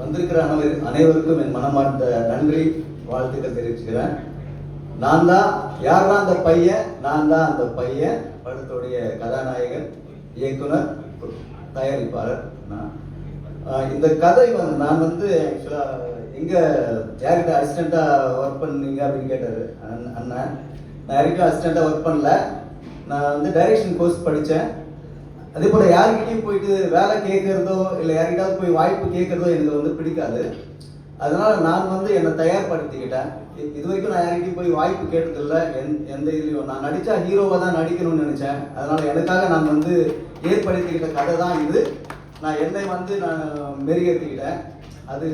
வந்திருக்கிற அனைவருக்கும் என் மனமார்ந்த நன்றி வாழ்த்துக்கள் தெரிவிச்சுக்கிறேன். நான் தான் யார் தான் அந்த பையன்? நான் தான் அந்த பையன். படத்துடைய கதாநாயகன் இயக்குனர் தயாரிப்பாளர் நான். இந்த கதை வந்து நான் வந்து ஆக்சுவலாக எங்கே யார்கிட்ட அசிஸ்டண்ட்டாக ஒர்க் பண்ணீங்க அப்படின்னு கேட்டார் அண்ணன் நான் யாருக்கிட்ட அசிஸ்டண்ட்டாக ஒர்க் பண்ணல. நான் வந்து டைரக்ஷன் கோர்ஸ் படித்தேன் அதே போல் யார்கிட்டயும் போயிட்டு வேலை கேட்குறதோ இல்லை யார்கிட்டயாவது போய் வாய்ப்பு கேட்குறதோ எனக்கு வந்து பிடிக்காது. அதனால நான் வந்து என்னை தயார்படுத்திக்கிட்டேன். இது வரைக்கும் நான் யார்கிட்டயும் போய் வாய்ப்பு கேட்டதில்லை. எந் எந்த இதுலையும். நான் நடித்தா ஹீரோவாக தான் நடிக்கணும்னு நினச்சேன். அதனால எனக்காக நான் வந்து ஏற்படுத்திக்கிட்ட கதை தான் இது. நான் என்னை வந்து நான் மெருகேற்றிக்கிட்டேன் அது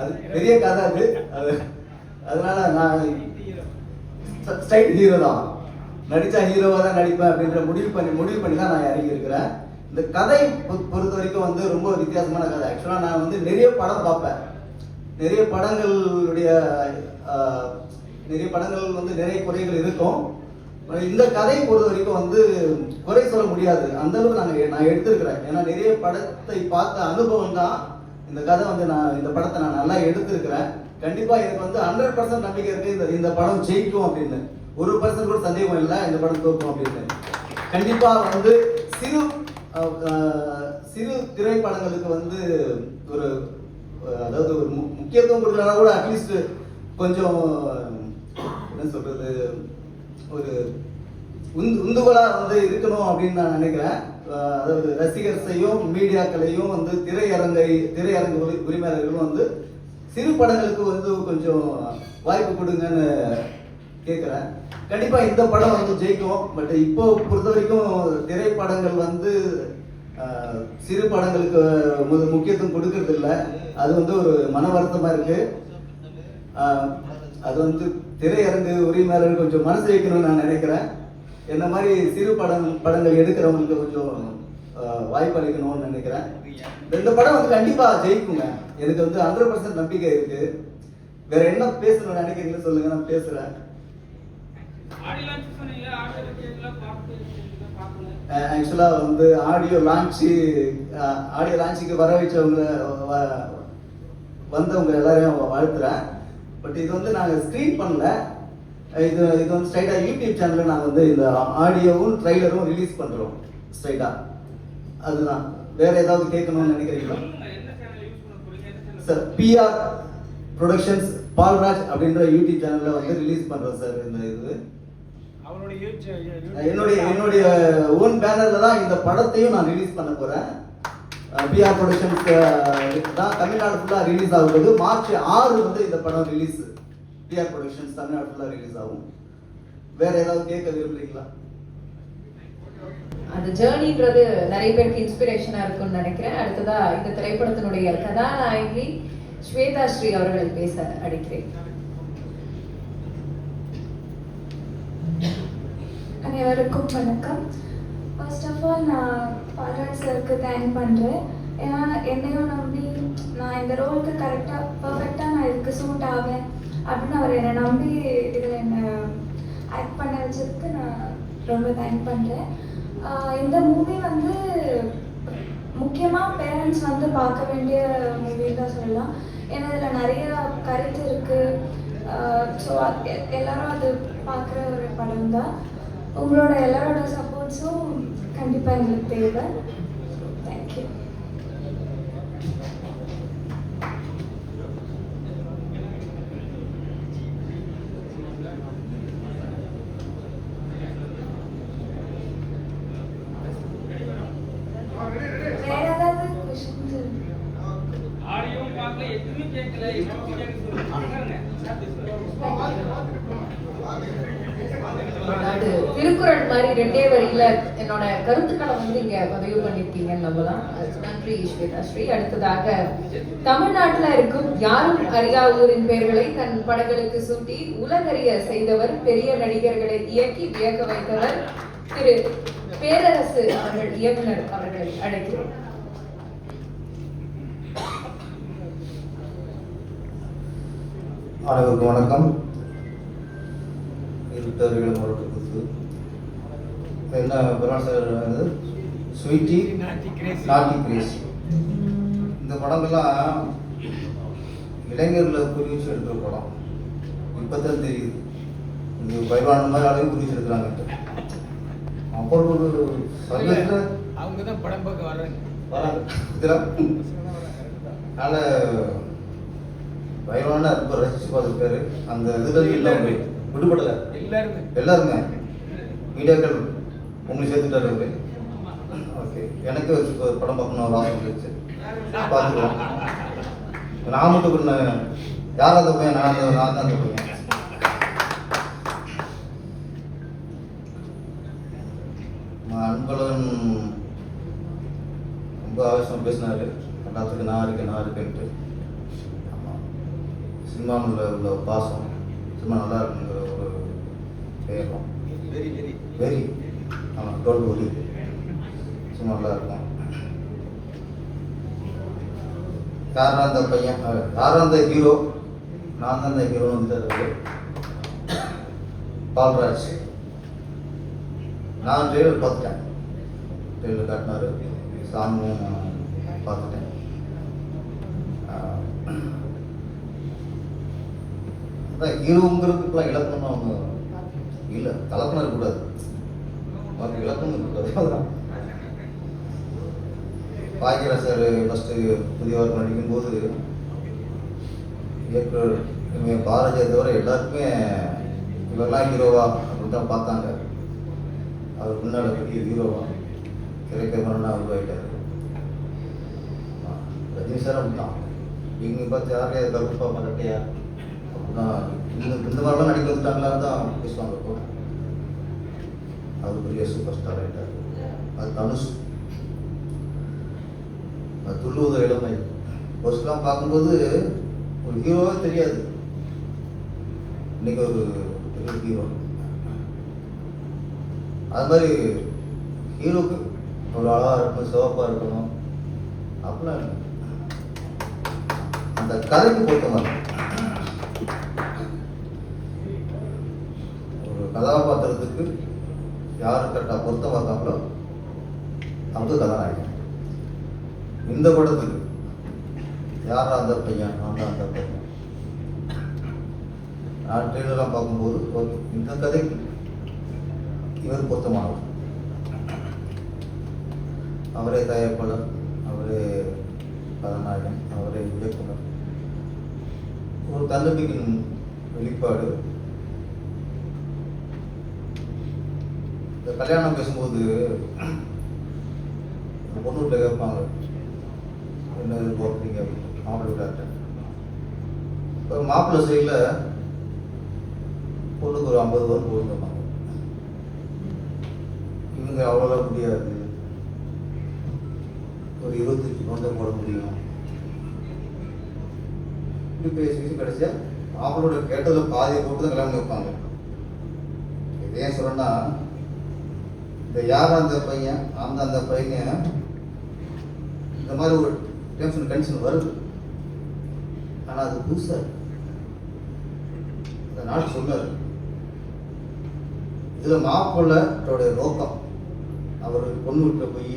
அது பெரிய கதை அது. அது அதனால நான் ஸ்ட்ரைட் ஹீரோ தான். நடித்தா ஹீரோவாக தான் நடிப்பேன் அப்படின்ற முடிவு பண்ணி முடிவு பண்ணி தான் நான் இறங்கி இருக்கிறேன் இந்த கதை பொ- பொறுத்த வரைக்கும் வந்து ரொம்ப வித்தியாசமான கதை. ஆக்சுவலாக நான் வந்து நிறைய படம் பார்ப்பேன். நிறைய படங்களுடைய நிறைய படங்கள் வந்து நிறைய குறைகள் இருக்கும். இந்த கதையை பொறுத்த வரைக்கும் வந்து குறை சொல்ல முடியாது. அந்த அளவுக்கு நாங்கள் நான் எடுத்திருக்கிறேன். ஏன்னா நிறைய படத்தை பார்த்த அனுபவம் தான் இந்த கதை வந்து நான் இந்த படத்தை நான் நல்லா எடுத்திருக்கிறேன். கண்டிப்பாக எனக்கு வந்து ஹண்ட்ரட் பர்சன்ட் நம்பிக்கை இருக்கு இந்த இந்த படம் ஜெயிக்கும் அப்படின்னு. ஒரு பர்சன்ட் கூட சந்தேகம் இல்லை இந்த படம் தோக்கும் அப்படின்னு. கண்டிப்பாக வந்து சிறு சிறு திரைப்படங்களுக்கு வந்து ஒரு அதாவது ஒரு முக்கியத்துவம் கொடுக்கலனா கூட அட்லீஸ்ட் கொஞ்சம் என்ன சொல்றது ஒரு உந்து உந்துகோலா வந்து இருக்கணும் அப்படின்னு நான் நினைக்கிறேன். அதாவது ரசிகர்ஸையும் மீடியாக்களையும் வந்து திரையரங்கை திரையரங்கு உரிமையாளர்களும் வந்து சிறு படங்களுக்கு வந்து கொஞ்சம் வாய்ப்பு கொடுங்கன்னு கேட்குறேன் கண்டிப்பாக இந்த படம் வந்து ஜெயிக்கும். பட் இப்போ பொறுத்த வரைக்கும் திரைப்படங்கள் வந்து சிறு படங்களுக்கு மு- முக்கியத்துவம் கொடுக்கறது இல்லை அது வந்து ஒரு மன வருத்தமாக இருக்கு. அது வந்து திரையரங்கு உரிமையாளர்கள் கொஞ்சம் மனசு வைக்கணும்னு நான் நினைக்கிறேன். என்ன மாதிரி சிறு படம் படங்கள் எடுக்கிறவங்களுக்கு கொஞ்சம் வாய்ப்பு அளிக்கணும்னு நினைக்கிறேன். இந்த படம் வந்து கண்டிப்பாக ஜெயிக்குங்க. எனக்கு வந்து ஹண்ட்ரட் பர்சன்ட் நம்பிக்கை இருக்கு. வேற என்ன பேசணும்னு நினைக்கிறீங்கன்னு சொல்லுங்க நான் பேசுறேன் ஆடியோ லான்ச் சொன்னீங்க ஆடியோ கேட்கல பாட்டு பார்க்கல ஆக்சுவலாக வந்து ஆடியோ லான்ச்சு ஆடியோ லான்ச்சுக்கு வர வச்சவங்க வந்தவங்க எல்லாரையும் வாழ்த்துறேன். பட் இது வந்து நாங்கள் ஸ்க்ரீன் பண்ணல. இது இது வந்து ஸ்ட்ரைட்டாக யூடியூப் சேனலில் நாங்கள் வந்து இந்த ஆடியோவும் ட்ரைலரும் ரிலீஸ் பண்ணுறோம் ஸ்ட்ரைட்டாக அதுதான். வேற ஏதாவது கேட்கணும்னு நினைக்கிறீங்களா? சார் பிஆர் ப்ரொடக்ஷன்ஸ் பால்ராஜ் அப்படின்ற யூடியூப் சேனலில் வந்து ரிலீஸ் பண்ணுறோம் சார் இந்த இது. என்னுடைய என்னுடைய ஓன் பேனர்ல தான் இந்த படத்தையும் நான் ரிலீஸ் பண்ண போறேன். பிஆர் ப்ரொடக்ஷன்ஸ் தான் தமிழ்நாடு ஃபுல்லாக ரிலீஸ் ஆகும்போது மார்ச் ஆறு வந்து இந்த படம் ரிலீஸ் பிஆர் ப்ரொடக்ஷன்ஸ் தமிழ்நாடு ஃபுல்லாக ரிலீஸ் ஆகும். வேற ஏதாவது கேட்க விரும்புறீங்களா? அந்த ஜேர்னின்றது நிறைய பேருக்கு இன்ஸ்பிரேஷனா இருக்கும்னு நினைக்கிறேன். அடுத்ததா இந்த திரைப்படத்தினுடைய கதாநாயகி ஸ்வேதா ஸ்ரீ அவர்களை பேச அழைக்கிறேன் அனைவருக்கும் வணக்கம். ஃபர்ஸ்ட் ஆஃப் ஆல் நான் பால்ராஜ் சருக்கு தேங்க் பண்ணுறேன் ஏன்னா என்னையும் நம்பி நான் இந்த ரோலுக்கு கரெக்டாக பர்ஃபெக்டாக நான் இதுக்கு சூட் ஆவேன் அப்படின்னு அவர் என்னை நம்பி இதில் என்னை ஆக்ட் பண்ண வச்சதுக்கு நான் ரொம்ப தேங்க் பண்ணுறேன் இந்த மூவி வந்து முக்கியமாக பேரண்ட்ஸ் வந்து பார்க்க வேண்டிய மூவின்னு தான் சொல்லலாம். ஏன்னா இதில் நிறைய கருத்து இருக்குது ஸோ எல்லாரும் அது பார்க்குற ஒரு படம் தான் உங்களோட எல்லாரோட சப்போர்ட்ஸும் கண்டிப்பாக எங்களுக்கு தேவை தேங்க்யூ வேற ஏதாவது கொஷின்ஸ் ஆடியோ பார்க்கல எதுவுமே கேட்கல எப்படி கேட்க சொல்லுங்க அது திருக்குறள் மாதிரி ரெண்டே வரியில என்னோட கருத்துக்களை வந்து இங்க பதிவு பண்ணிருக்கீங்கன்னு நம்பலாம். நன்றி ஸ்வேதா. ஸ்ரீ அடுத்ததாக தமிழ்நாட்டுல இருக்கும் யாரும் அறியா ஊரின் பெயர்களை தன் படங்களுக்கு சூட்டி உலகறிய செய்தவர் பெரிய நடிகர்களை இயக்கி வியக்க வைத்தவர் திரு பேரரசு அவர்கள் இயக்குனர் அவர்கள் அழைக்கிறோம். அனைவருக்கும் வணக்கம். ஒரு புது என்ன படம் சார் அது ஸ்வீட்டி நாட்டி கிரேஸ். இந்த படங்கள்லாம் இளைஞர்களை வச்சு எடுக்கிற படம். இப்போ தான் தெரியுது இந்த பைவான மாதிரி குறி வச்சு எடுக்கிறாங்க. அப்போ ஒரு சர்வீஸில் அவங்க தான் படம் பார்க்க வர்றாங்க. வராங்க. இதெல்லாம் அதனால் பைவான ரொம்ப ரசிச்சு பார்த்துருக்காரு அந்த இதில் இல்லாம விடுபடலை. எல்லாருமே. எல்லாருமே. மீடியாக்கள் உங்களை சேர்த்துட்டாரு அவரு. ஓகே. எனக்கு ஒரு படம் பார்க்கணும் ஒரு ஆசை இருந்துச்சு பார்த்துருவோம் நான் மட்டும் பண்ண யார் அந்த பையன்? நான் நான் தான் நம்ம அன்பழகன் ரொம்ப ஆவேசம் பேசினாரு. எல்லாத்துக்கும் நான் இருக்கேன் நான் இருக்கேன்ட்டு. சினிமாவில் உள்ள பாசம் சினிமா நல்லா இருக்குங்கிற ஒரு வேகம் வெரி வெரி. வெரி. ஆமாம் டோன்ட் ஒரி சும்மா நல்லா இருக்கும். யாரா அந்த பையன் யாரா அந்த ஹீரோ. நான் தான் அந்த ஹீரோ வந்துட்டாரு பால்ராஜ். நான் ட்ரெயிலர் பார்த்துட்டேன். ட்ரெயிலர் காட்டினாரு. சாங்கும் பார்த்துட்டேன். அதான் ஹீரோங்கிறதுக்குலாம் இலக்கணம் அவங்க இல்லை கலப்பணம் இருக்கக்கூடாது. அவருக்கு இலக்கணம் இருக்கக்கூடாது. அதான் பாக்கியராஜ் சார் ஃபஸ்ட்டு புதியவர் நடிக்கும்போது இயக்குனர் இவங்க பாரதியை தவிர எல்லாருக்குமே இவரெல்லாம் ஹீரோவா அப்படின்னு தான் பார்த்தாங்க. அவர் முன்னாடி பெரிய ஹீரோவா. திரைக்கமரனா உருவாயிட்டார் ரஜினி சார் அப்படிதான் இவங்க பார்த்து யாரையா கருப்பா மரட்டையா இந்த இந்த மாதிரிலாம் நடிக்க வந்துட்டாங்களான்னு தான் பேசுவாங்க இப்போ. அவர் பெரிய சூப்பர் ஸ்டார் ஆகிட்டார் அது தனுஷ். அது துள்ளுவத இளமை. ஃபர்ஸ்ட்லாம் பார்க்கும்போது ஒரு ஹீரோவே தெரியாது. இன்னைக்கு ஒரு பெரிய ஹீரோ. அது மாதிரி ஹீரோக்கு ஒரு அழகாக இருக்கணும் சிவப்பாக இருக்கணும். அப்படிலாம் அந்த கதைக்கு பொறுத்த மாதிரி. கதாபாத்திரத்துக்கு யார் கரெக்டாக பொருத்த பார்த்தாங்களோ அவங்க கதாநாயகன் இந்த படத்துக்கு யார் அந்த பையன் அந்த அந்த பையன். நான் ட்ரெயிலெலாம் பார்க்கும்போது ஓகே இந்த கதைக்கு இவர் பொருத்தமானவர். அவரே தயாரிப்பாளர் அவரே கதாநாயகன் அவரே இயக்குனர். ஒரு தன்னம்பிக்கையின் வெளிப்பாடு இந்த கல்யாணம் பேசும்போது பொண்ணு வீட்டில் கேட்பாங்க என்ன எதிர்பார்க்குறீங்க அப்படின்னு மாப்பிள்ளை வீட்டார்ட்ட. இப்போ மாப்பிள்ளை சைடில் பொண்ணுக்கு ஒரு ஐம்பது பவுன் போட்டுருப்பாங்க இவங்க அவ்வளோலாம் முடியாது. ஒரு இருபத்தஞ்சு பவுன் போட முடியும். இப்படி பேசி பேசி கடைசியா மாப்பிளோட கேட்டதில் பாதியை போட்டு தான் கல்யாணம் வைப்பாங்க. இதே ஏன் சொல்றேன்னா இந்த யார் அந்த பையன் அந்த அந்த பையன். இந்த மாதிரி ஒரு டென்ஷன் கண்டிஷன் வருது. ஆனால் அது புதுசாக இருக்கு. அந்த நாடு சொன்னார். இதில் மாப்பிள்ளோடைய நோக்கம். அவர் பொண்ணு வீட்டில் போய்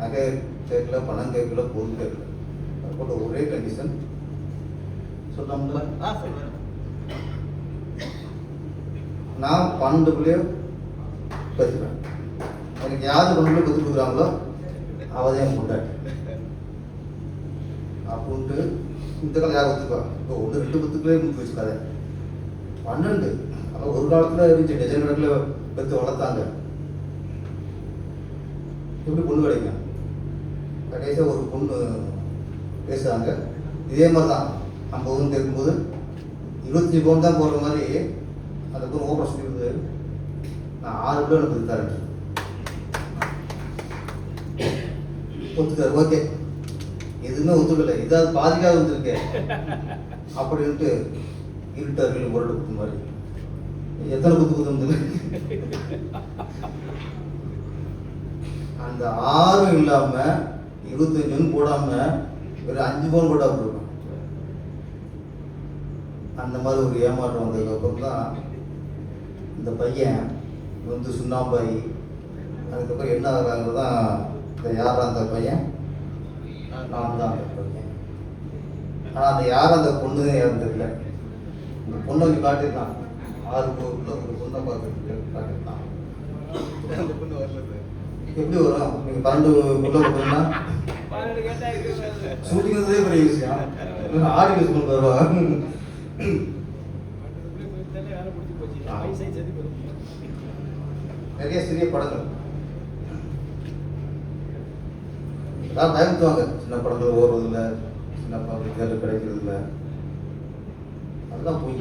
நகை கேட்கல பணம் கேட்கல பொருள் கேட்கல. அது போட்ட ஒரே கண்டிஷன் சொன்னோம்ல. நான் பன்னெண்டு பிள்ளைய எனக்கு யார் கொண்டு போய் பெற்று கொடுக்குறாங்களோ அவள் தான் என் அப்படின்ட்டு இந்த காலம் யார் ஒத்துப்பா இப்போ ஒன்று ரெண்டு பத்துக்குள்ளே முடிச்சு வச்சுக்காத. பன்னெண்டு. ஆனால் ஒரு காலத்தில் இருந்துச்சு டஜன் கணக்கில் பெற்று வளர்த்தாங்க. எப்படி பொண்ணு கிடைக்கும் கடைசியாக ஒரு பொண்ணு பேசுகிறாங்க இதே மாதிரி தான் ஐம்பதுன்னு பவுன் கேட்கும்போது இருபத்தஞ்சி பவுன் தான் போடுற மாதிரி அந்த பொண்ணு ஓப்பன் சொல்லியிருந்தது நான் ஆறு கிலோ எனக்கு தரேன் ஒத்துக்காரு ஓகே எதுவுமே ஒத்துக்கல. இதாவது பாதிக்காக வந்திருக்கேன் அப்படின்ட்டு இருட்டார்கள் முரடு குத்து மாதிரி. எத்தனை குத்து குத்து வந்து அந்த ஆறும் இல்லாம இருபத்தஞ்சுன்னு போடாம ஒரு அஞ்சு பவுன் போட்டா போடுவேன் அந்த மாதிரி ஒரு ஏமாற்றம் வந்ததுக்கப்புறம் தான் இந்த பையன் வந்து சுண்ணாம்பாயி. அதுக்கப்புறம் என்ன ஆகுறாங்க தான் இந்த யார் அந்த பையன்? நான் தான் அந்த பையன். ஆனால் அந்த யார் அந்த பொண்ணு தெரியல. இந்த பொண்ணை காட்டியிருக்கான் ஆறு உள்ள ஒரு பொண்ணை அந்த பொண்ணு வரல எப்படி வரும்? நீங்கள் பன்னெண்டு உள்ள போட்டீங்கன்னா? பன்னெண்டு கேட்டா இருக்கு ஷூட்டிங் இருந்ததே பெரிய விஷயம். ஆடி யூஸ் கொண்டு வருவா நிறைய சிறிய படங்கள். எல்லாம் பயந்துவாங்க சின்ன படங்கள் ஓடுறதில்ல சின்ன படங்கள் தேர்வு கிடைக்கிறதில்ல. அதெல்லாம் போய்